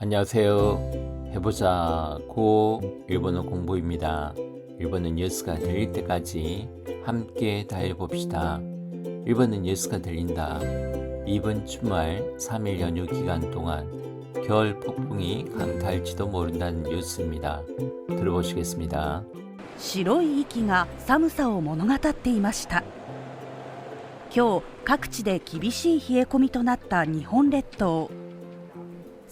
안녕하세요. 해보자 고 일본어 공부입니다. 일본어 뉴스가 들릴 때까지 함께 달려봅시다. 일본어 뉴스가 들린다. 이번 주말 3일 연휴 기간 동안 겨울 폭풍이 강타할지도 모른다는 뉴스입니다. 들어보시겠습니다. 白い息が寒さを物語っていました今日各地で厳しい冷え込みとなった日本列島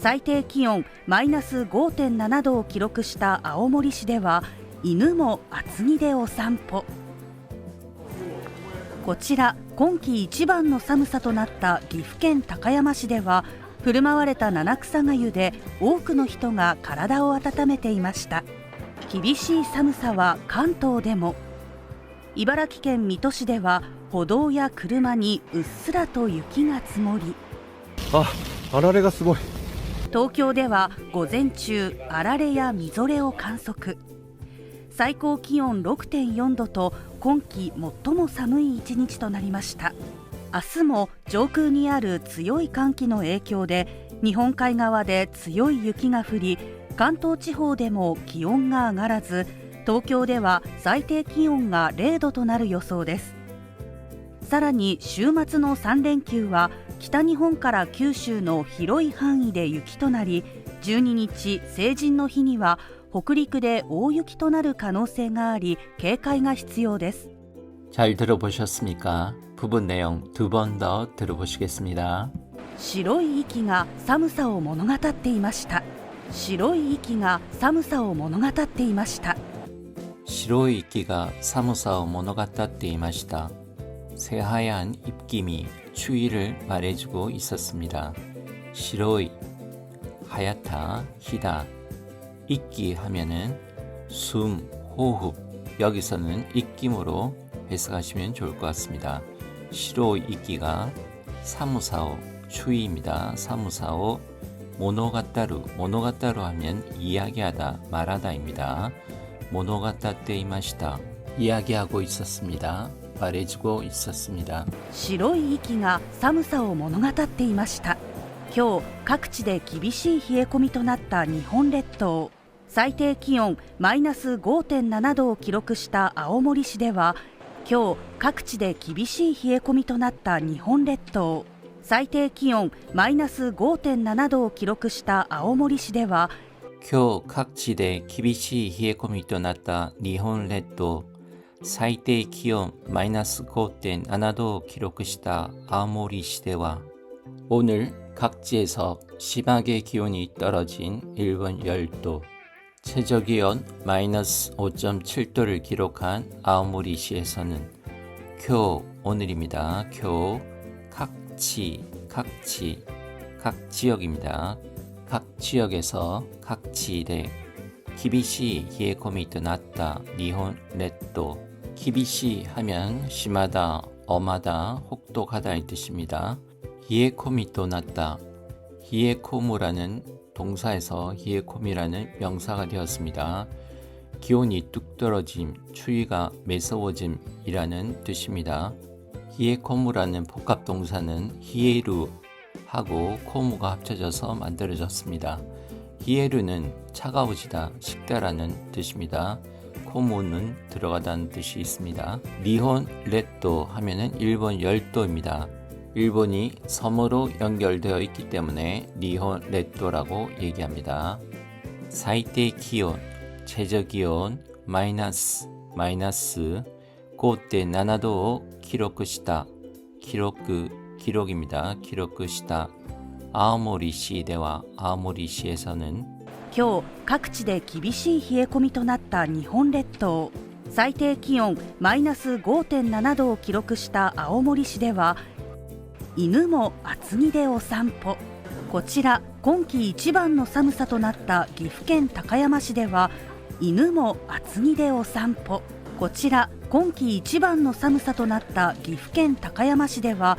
最低気温マイナス5.7度を記録した青森市では犬も厚着でお散歩。こちら今季一番の寒さとなった岐阜県高山市では振る舞われた七草がゆで多くの人が体を温めていました。厳しい寒さは関東でも。茨城県水戸市では歩道や車にうっすらと雪が積もり。あ、あられがすごい。東京では午前中あられやみぞれを観測。最高気温6.4度と今季最も寒い一日となりました。明日も上空にある強い寒気の影響で日本海側で強い雪が降り関東地方でも気温が上がらず東京では最低気温が0度となる予想です。さらに週末の3連休は北日本から九州の広い範囲で雪となり12日成人の日には北陸で大雪となる可能性があり警戒が必要です 잘 들어보셨습니까? 부분 내용 두 번 더 들어보시겠습니다. 白い息が寒さを物語っていました白い息が寒さを物語っていました 시로의 입기가 사무사を物語っていました. 새하얀 입김이 추위를 말해주고 있었습니다. 시로이 하얗다, 희다. 입기 하면은 숨, 호흡. 여기서는 입김으로 해석하시면 좋을 것 같습니다. 시로 입기가 사무사오, 추위입니다. 사무사오 모노가따루, 모노가따루 하면 이야기하다, 말하다입니다. 모노가따 때이마시다. 이야기하고 있었습니다. 말해주고 있었습니다. 白い息が寒さを物語っていました今日各地で厳しい冷え込みとなった日本列島最低気温マイナス5.7度を記録した青森市では今日各地で厳しい冷え込みとなった日本列島最低気温マイナス5.7度を記録した青森市では 교 각지대厳しい 冷え込みとなった 니혼列島 最低 기온 마이너스 5.7도 기록した 아오모리 시대와 오늘 각지에서 심하게 기온이 떨어진 일본 열도 최저기온 마이너스 5.7도를 기록한 아오모리시에서는 교 오늘입니다. 교 각지 각지 각 지역입니다. 각 지역에서 각 지대 기비시 히에코미 또 났다 니혼 렛도 기비시 하면 심하다 엄하다 혹독하다 이 뜻입니다. 히에코미 또 났다 히에코무라는 동사에서 히에코미라는 명사가 되었습니다. 기온이 뚝 떨어짐, 추위가 매서워짐이라는 뜻입니다. 히에코무라는 복합 동사는 히에루 하고 코무가 합쳐져서 만들어졌습니다. 히에르는 차가워지다, 식다라는 뜻입니다. 코모는 들어가다는 뜻이 있습니다. 니혼 레토 하면은 일본 열도입니다. 일본이 섬으로 연결되어 있기 때문에 니혼 레토라고 얘기합니다. 사이테 기온, 최저 기온 마이너스 마이너스 고대 나나도 기록 시다 기록 기록입니다. 기록 시다 아오모리시 대와 아오모리시에서는 今日各地で厳しい冷え込みとなった日本列島最低気温マイナス5.7度を記録した青森市では犬も厚着でお散歩こちら今季一番の寒さとなった岐阜県高山市では犬も厚着でお散歩こちら今季一番の寒さとなった岐阜県高山市では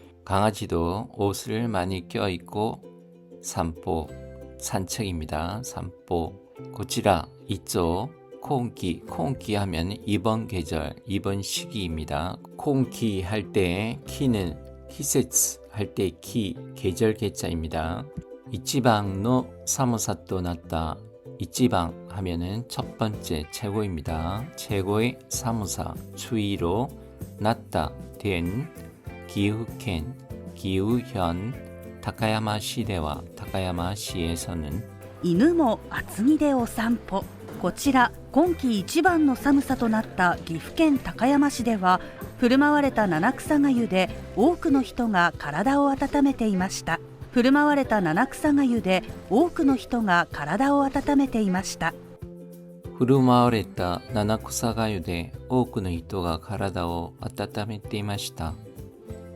강아지도 옷을 많이 껴 입고 산보 산책입니다. 산보 고치라 이쪽 콩기 콩기 하면 이번 계절 이번 시기입니다. 콩기 할 때 키는 키세츠 할 때 키 계절 계자입니다. 이치방노 사무사또 났다. 이치방 하면은 첫 번째 최고입니다. 최고의 사무사 추위로 났다 된 기후켄 기후현 타카야마 시대와 타카야마 시에서는 犬も厚着でお散歩こちら今季一番の寒さとなった岐阜県高山市では振る舞われた七草がゆで多くの人が体を温めていました振る舞われた七草がゆで多くの人が体を温めていました 振る舞われた七草がゆで多くの人が体を温めていました。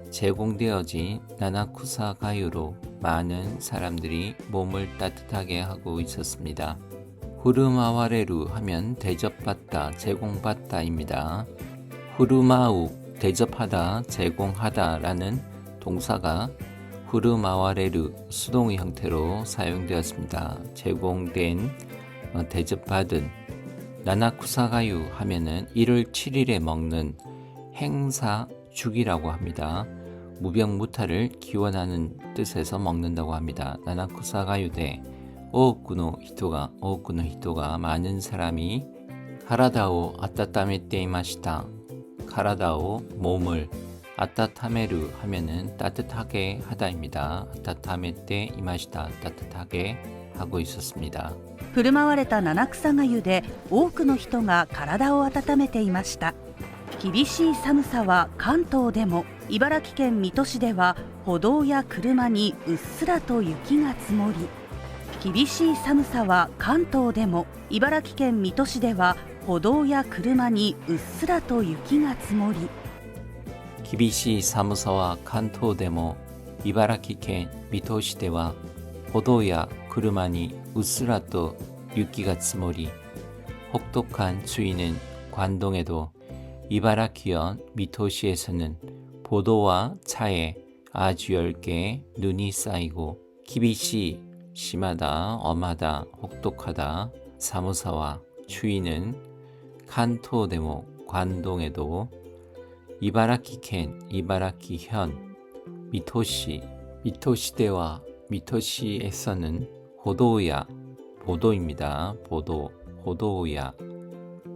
제공되어진 나나쿠사 가유로 많은 사람들이 몸을 따뜻하게 하고 있었습니다. 후르마와레루 하면 대접받다, 제공받다입니다. 후르마우, 대접하다, 제공하다 라는 동사가 후르마와레루 수동의 형태로 사용되었습니다. 제공된, 어, 대접받은 나나쿠사가유 하면은 1월 7일에 먹는 행사 죽이라고 합니다. 무병무탈을 기원하는 뜻에서 먹는다고 합니다. 나나쿠사가유대 오쿠노 히토가 오쿠노 히토가 많은 사람이 카라다오 아따타메 때이마시다. 카라다오 몸을 아따타메르 하면은 따뜻하게 하다입니다. 아따타메 때 이마시다 따뜻하게 하고 있었습니다. 振る舞われた七草がゆで多くの人が体を温めていました 厳しい寒さは関東でも茨城県水戸市では歩道や車にうっすらと雪が積もり厳しい寒さは関東でも茨城県水戸市では歩道や車にうっすらと雪が積もり 기비시 사무소와 칸토데모 이바라키県 미토시대와 포도야 그르마니 우스라또 유기가 츠모리 혹독한 추위는 관동에도 이바라키현 미토시에서는 보도와 차에 아주 얇게 눈이 쌓이고 기비시 심하다 엄하다 혹독하다 사무사와 추위는 칸토데모 관동에도 이바라키県 이바라키현 미토시 미토시대와 미토시에서는 호도야 보도입니다. 보도 호도야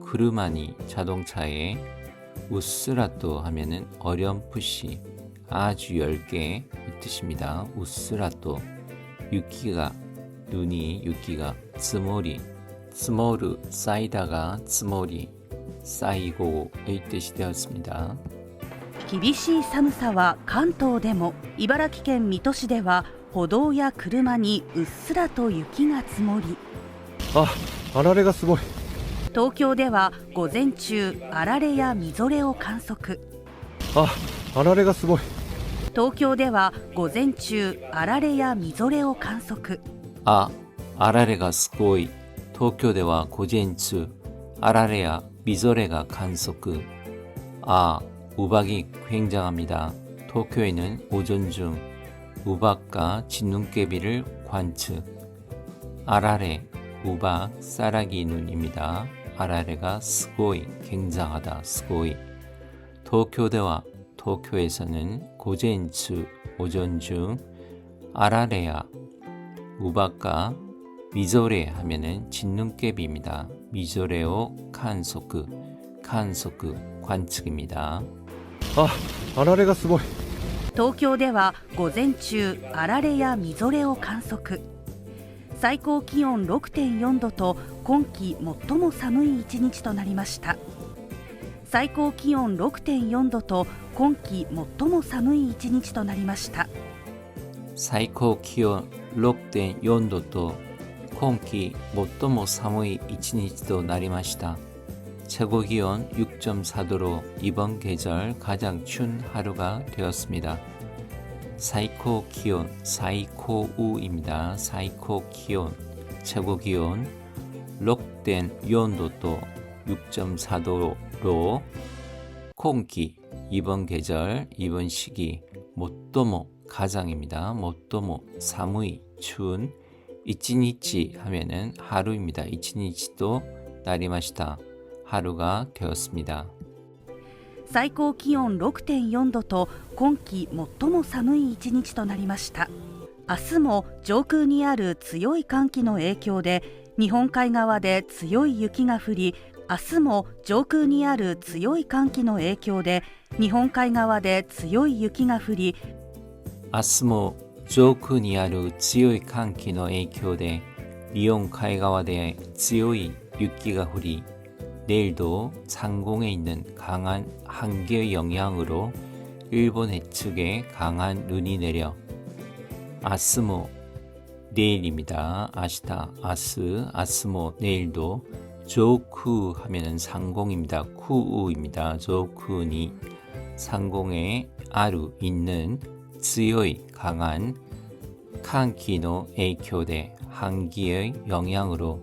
그르마니 자동차에 우스라또 하면은 어렴풋이 아주 얇게 이 뜻입니다. 우스라또 유키가 눈이 유키가 스모리 스모르 쌓이다가 스모리 쌓이고의 뜻이 되었습니다. 厳しい寒さは関東でも茨城県水戸市では歩道や車にうっすらと雪が積もりああられがすごい 東京では午前中あられやみぞれを観測ああられがすごい東京では午前中あられやみぞれを観測 아, 아라레가 스고이. 도쿄대와 고젠츠 아라레야 미zo레가 간소크. 아, 우박이 굉장합니다. 도쿄에는 오전 중 우박과 진눈깨비를 관측. 아라레, 우박, 쌀아기 눈입니다. 아라레가 스고이, 굉장하다, 스고이. 도쿄대와 도쿄에서는 고젠츠 오전 중 아라레야 우박과 미조레 하면은 진눈깨비입니다. 미조레오 칸소크 칸소크 관측입니다. ああられがすごい東京では午前中あられやみぞれを観測 最高気温6.4度と今季最も寒い一日となりました最高気温6.4度と今季最も寒い一日となりました 最高気温6.4度と今季最も寒い一日となりました。 최고 기온 6.4도로 이번 계절 가장 추운 하루가 되었습니다. 사이코 기온, 사이코우입니다. 사이코 기온 최고 기온 6.4도 또 6.4도로 콩기 이번 계절 이번 시기 못도모 가장입니다. 못도모 사무이 추운 이치니치 하면은 하루입니다. 이치니치도 날이 마시다 하루가 되었습니다. 最高気温6.4度と今季最も寒い一日となりました。明日も上空にある強い寒気の影響で日本海側で強い雪が降り明日も上空にある強い寒気の影響で日本海側で強い雪が降り明日も上空にある強い寒気の影響で日本海側で強い雪が降り 내일도 상공에 있는 강한 한기의 영향으로 일본 해측에 강한 눈이 내려 아스모 내일입니다. 아시다 아스 아스모 내일도 조쿠 하면은 상공입니다. 쿠우입니다. 조쿠니 상공에 아루 있는 強い 강한 칸키노 에이쿄대 한기의 영향으로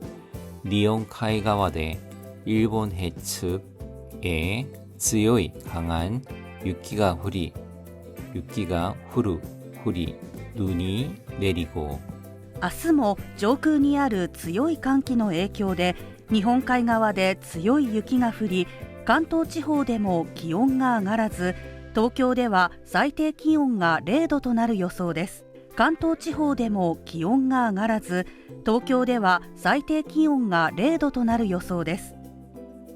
니온카이가와대 일본 해측에 強い 강한 유기가 후리 유기가 후루 후리 눈이 내리고 明日も上空にある強い寒気の影響で日本海側で強い雪が降り関東地方でも気温が上がらず東京では最低気温が0度となる予想です関東地方でも気温が上がらず東京では最低気温が0度となる予想です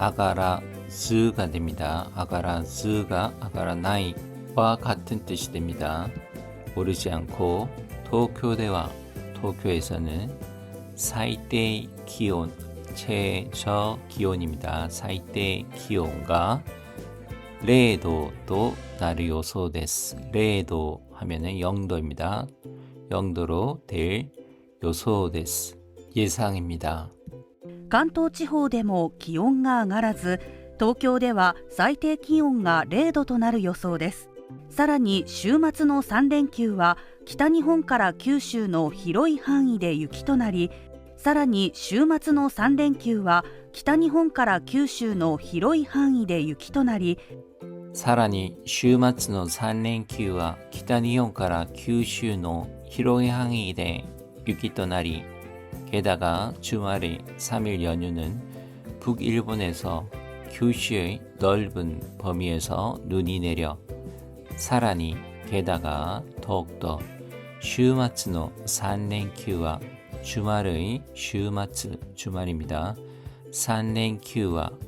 아가라즈가 됩니다. 아가라즈가 아가라나이와 같은 뜻이 됩니다. 오르지 않고 도쿄대와 도쿄에서는 사이대 기온 최저 기온입니다. 사이대 기온가 레도도 나르 요소 데스. 레도 하면은 0도입니다. 0도로 될 요소 데스. 예상입니다. 関東地方でも気温が上がらず、東京では最低気温が0度となる予想です。さらに週末の3連休は北日本から九州の広い範囲で雪となり、さらに週末の3連休は北日本から九州の広い範囲で雪となり、さらに週末の3連休は北日本から九州の広い範囲で雪となり、 게다가 주말의 3일 연휴는 북일본에서 규슈의 넓은 범위에서 눈이 내려 사라니 게다가 더욱더 슈마츠노 3렌큐와 주말의 슈마츠 주말입니다. 3렌큐와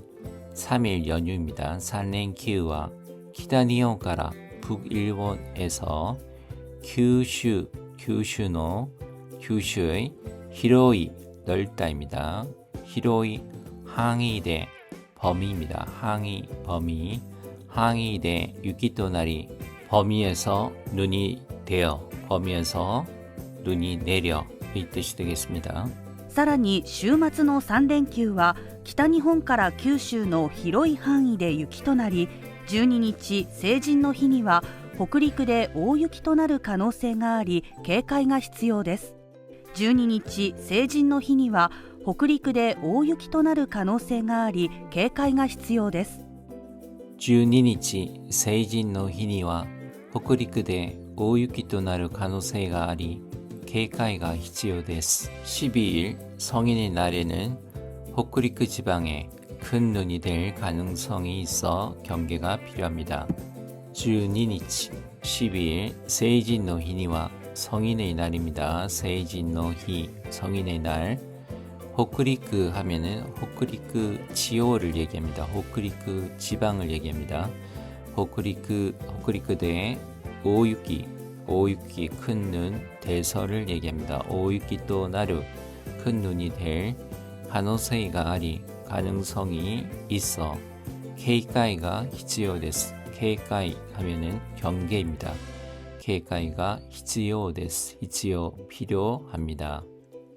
3일 연휴입니다. 3렌큐와 키다니오가라 북일본에서 규슈 규슈노 규슈의 히로이 넓다입니다. 히로이 항이대 범위입니다. 항이 범위 항이대 유기토나리 범위에서 눈이 되어 범위에서 눈이 내려 이 뜻이 되겠습니다. さらに週末の3連休は北日本から九州の広い範囲で雪となり12日成人の日には北陸で大雪となる可能性があり警戒が必要です 12日成人の日には北陸で大雪となる可能性があり警戒が必要です12日成人の日には北陸で大雪となる可能性があり警戒が必要です。 12일 성인의 날에는北陸 지방에 큰 눈이 될 가능성이 있어 경계가 필요합니다. 12日 12일 세이진노 히니와 성인의 날입니다. 세이진노 히 성인의 날 호크리크 하면은 호크리크 지오를 얘기합니다. 호크리크 지방을 얘기합니다. 호크리크 호크리크대 오유기 오유기 큰눈 대설을 얘기합니다. 오유기 또 나루 큰 눈이 될 가능성이가 아리 가능성이 있어 케이카이가 히치요 데스. 케이카이 하면은 경계입니다. 케이카이가 히치요 데스. 히치요 필요합니다.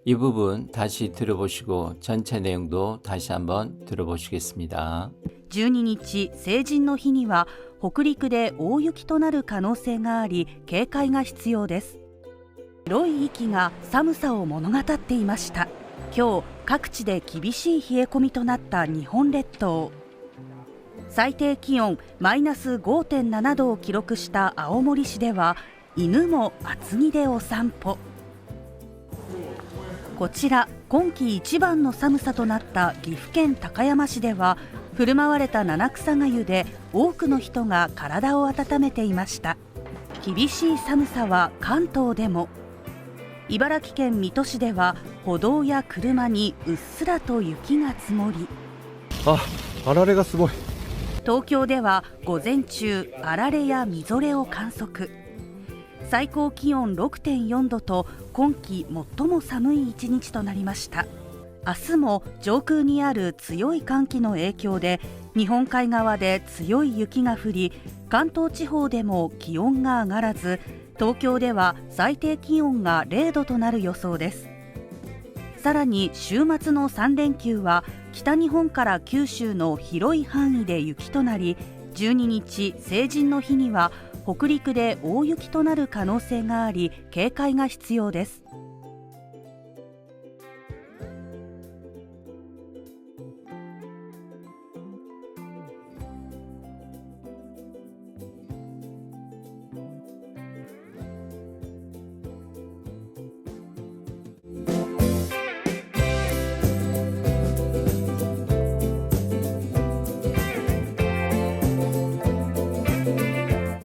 이 부분 다시 들어보시고 전체 내용도 다시 한번 들어보시겠습니다. 12日成人の日には北陸で大雪となる可能性があり警戒が必要です白い息が寒さを物語っていました今日各地で厳しい冷え込みとなった日本列島 最低気温マイナス5.7度を記録した青森市では犬も厚着でお散歩。こちら今季一番の寒さとなった岐阜県高山市では振る舞われた七草がゆで多くの人が体を温めていました。厳しい寒さは関東でも。茨城県水戸市では歩道や車にうっすらと雪が積もり。ああられがすごい。東京では午前中あられやみぞれを観測。最高気温6.4度と今季最も寒い一日となりました。明日も上空にある強い寒気の影響で日本海側で強い雪が降り関東地方でも気温が上がらず東京では最低気温が0度となる予想です。さらに週末の3連休は北日本から九州の広い範囲で雪となり12日成人の日には北陸で大雪となる可能性があり警戒が必要です。